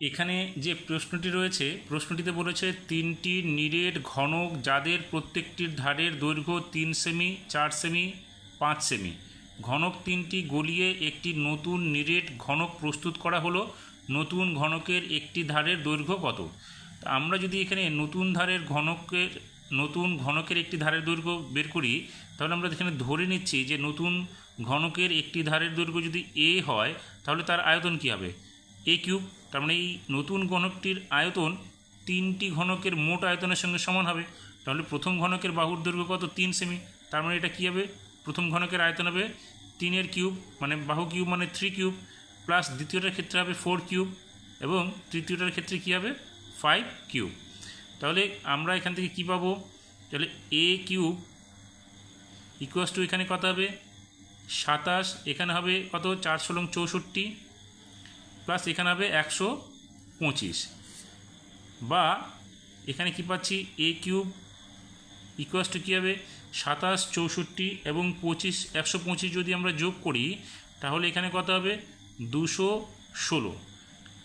এখানে যে প্রশ্নটি রয়েছে, প্রশ্নটিতে বলেছে, তিনটি নিরেট ঘনক যাদের প্রত্যেকটির ধারের দৈর্ঘ্য তিন সেমি, চার সেমি, পাঁচ সেমি। ঘনক তিনটি গলিয়ে একটি নতুন নিরেট ঘনক প্রস্তুত করা হলো। নতুন ঘনকের একটি ধারের দৈর্ঘ্য কত? আমরা যদি এখানে নতুন ধারের ঘনকের, নতুন ঘনকের একটি ধারের দৈর্ঘ্য বের করি, তাহলে আমরা এখানে ধরে নিচ্ছি যে নতুন ঘনকের একটি ধারের দৈর্ঘ্য যদি এ হয়, তাহলে তার আয়তন কী হবে? এ কিউব তার মানে এই নতুন ঘনকটির আয়তন তিনটি ঘনকের মোট আয়তনের সঙ্গে সমান হবে। তাহলে প্রথম ঘনকের বাহুর দৈর্ঘ্য কত? তিন সেমি তার মানে এটা কী হবে? প্রথম ঘনকের আয়তন হবে তিনের কিউব মানে বাহু কিউব মানে থ্রি কিউব প্লাস দ্বিতীয়টার ক্ষেত্রে হবে ফোর কিউব এবং তৃতীয়টার ক্ষেত্রে কী হবে? ফাইভ কিউব তাহলে আমরা এখান থেকে কী পাবো? তাহলে এ কিউব ইকুয়াস টু এখানে কত হবে? সাতাশ। এখানে হবে কত? চার ষোলং চৌষট্টি। প্লাস এখানে হবে একশো পঁচিশ। বা এখানে কি পাচ্ছি? এ কিউব ইকুয়াস টু কী হবে? সাতাশ, চৌষট্টি এবং পঁচিশ, একশো পঁচিশ যদি আমরা যোগ করি, তাহলে এখানে কত হবে? দুশো ষোলো।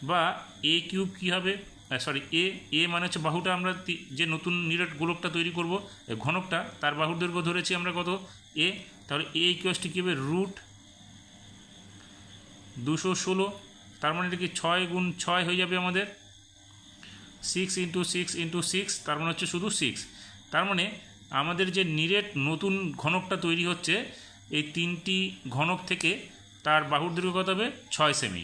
বা এ কিউব কী হবে? সরি এ এ মানে হচ্ছে বাহুটা আমরা যে নতুন নিরেট গোলকটা তৈরি করব ঘনকটা, তার বাহুর দৈর্ঘ্য ধরেছি আমরা কত? এ। তাহলে এ ইকুয়াসটি কী হবে? রুট দুশো ষোলো। তার মানে এটা কি ছয় গুণ ছয় হয়ে যাবে আমাদের? Six into six into six তার মানে হচ্ছে শুধু সিক্স তার মানে আমাদের যে নিরেট নতুন ঘনকটা তৈরি হচ্ছে, এই তিনটি ঘনক থেকে তার বাহুর দৈর্ঘ্য কত হবে? ছয় সেমি।